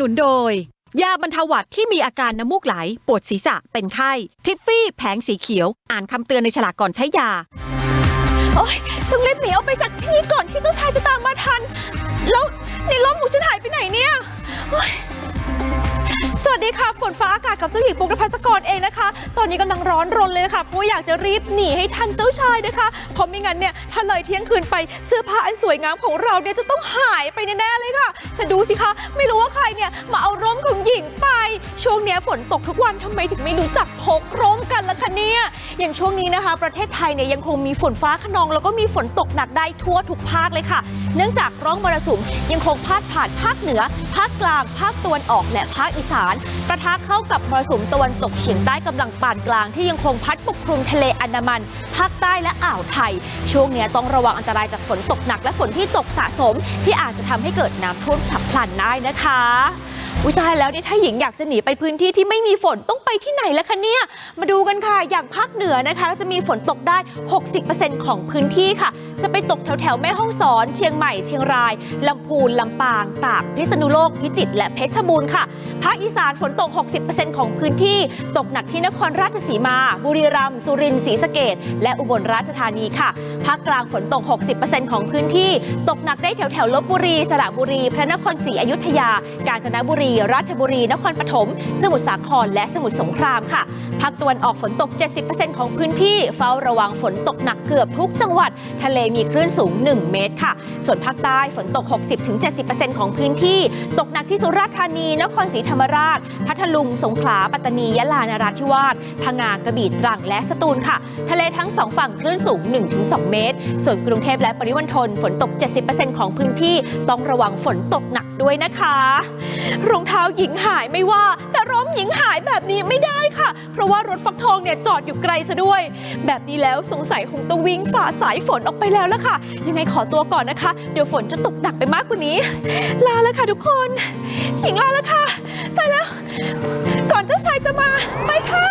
นุนโดย ยาบรรเทาหวัดที่มีอาการน้ำมูกไหล ปวดศีรษะเป็นไข้ ทิฟฟี่แผงสีเขียว อ่านคำเตือนในฉลากก่อนใช้ยา โอ๊ยต้องรีบหนีออกไปจากที่นี่ก่อนที่เจ้าชายจะตามมาทัน แล้วในร่มของฉันหายไปไหนเนี่ยโอ๊ย วัสดีค่ะ ฝนฟ้าอากาศกับเจ้าหญิงปุกนภัสกรเองนะคะ ตอนนี้กำลังร้อนรนเลยค่ะเพราะอยากจะรีบหนีให้ทันเจ้าชายนะคะเพราะไม่งั้นเนี่ยถ้าเลยเที่ยงคืนไปเสื้อผ้าอันสวยงามของเราเนี่ยจะต้องหายไปแน่ๆเลยค่ะ จะดูสิคะ ไม่รู้ว่าใครเนี่ยมาเอาร่มของหญิงไป ช่วงนี้ฝนตกทุกวันทำไมถึงไม่รู้จักพกร่มกันล่ะคะเนี่ยอย่างช่วงนี้นะคะ ประเทศไทยเนี่ยยังคงมีฝนฟ้าขนอง แล้วก็มีฝนตกหนักได้ทั่วทุกภาคเลยค่ะ เนื่องจากร่องมรสุมยังคงพาดผ่านภาคเหนือ ภาคกลาง ภาคตะวันออกและภาคอีสานประทะเข้ากับมรสุมตะวันตกเฉียงใต้กำลังปานกลางที่ยังคงพัดปกคลุมทะเลอันดามัน ภาคใต้และอ่าวไทย ช่วงนี้ต้องระวังอันตรายจากฝนตกหนักและฝนที่ตกสะสม ที่อาจจะทำให้เกิดน้ำท่วมฉับพลันได้นะคะ อุ้ยตายแล้วนี่ถ้าหญิงอยากจะหนีไปพื้นที่ที่ไม่มีฝนต้องไปที่ไหนล่ะคะเนี่ย มาดูกันค่ะอย่างภาคเหนือนะคะ จะมีฝนตกได้ 60%ของพื้นที่ค่ะ จะไปตกแถวแถวแม่ฮ่องสอน เชียงใหม่เชียงรายลำพูนลำปาง ตากพิษณุโลกพิจิตรและเพชรบูรณ์ค่ะภาคอีสานฝนตก 60%ของพื้นที่ ตกหนักที่นครราชสีมา บุรีรัมย์สุรินทร์ศรีสะเกดและอุบลราชธานีค่ะภาคกลางฝนตก 60%ของพื้นที่ ตกหนักได้แถวแถวลบบุรี สระบุรี พระนครศรีอยุธยา กาญจนบุรีราชบุรี นครปฐม สมุทรสาคร และสมุทรสงครามค่ะ ภาคตะวันออกฝนตก 70%ของพื้นที่ เฝ้าระวังฝนตกหนักเกือบทุกจังหวัด ทะเลมีคลื่นสูง 1 เมตรค่ะ ส่วนภาคใต้ฝนตก 60-70%ของพื้นที่ ตกหนักที่สุราษฎร์ธานี นครศรีธรรมราช พัทลุง สงขลา ปัตตานี ยะลา นราธิวาส พังงา กระบี่ ตรัง และสตูลค่ะ ทะเลทั้งสองฝั่งคลื่นสูง 1-2 เมตร ส่วนกรุงเทพและปริมณฑลฝนตก 70%ของพื้นที่ ต้องระวังฝนตกหนัก ด้วยนะคะ รองเท้าหญิงหายไม่ว่า แต่ร่มหญิงหายแบบนี้ไม่ได้ค่ะ เพราะว่ารถฟักทองเนี่ยจอดอยู่ไกลซะด้วย แบบนี้แล้วสงสัยคงต้องวิ่งฝ่าสายฝนออกไปแล้วละค่ะ ยังไงขอตัวก่อนนะคะ เดี๋ยวฝนจะตกหนักไปมากกว่านี้ ลาแล้วค่ะทุกคน หญิงลาแล้วค่ะตายแล้ว ก่อนเจ้าชายจะมาไปค่ะ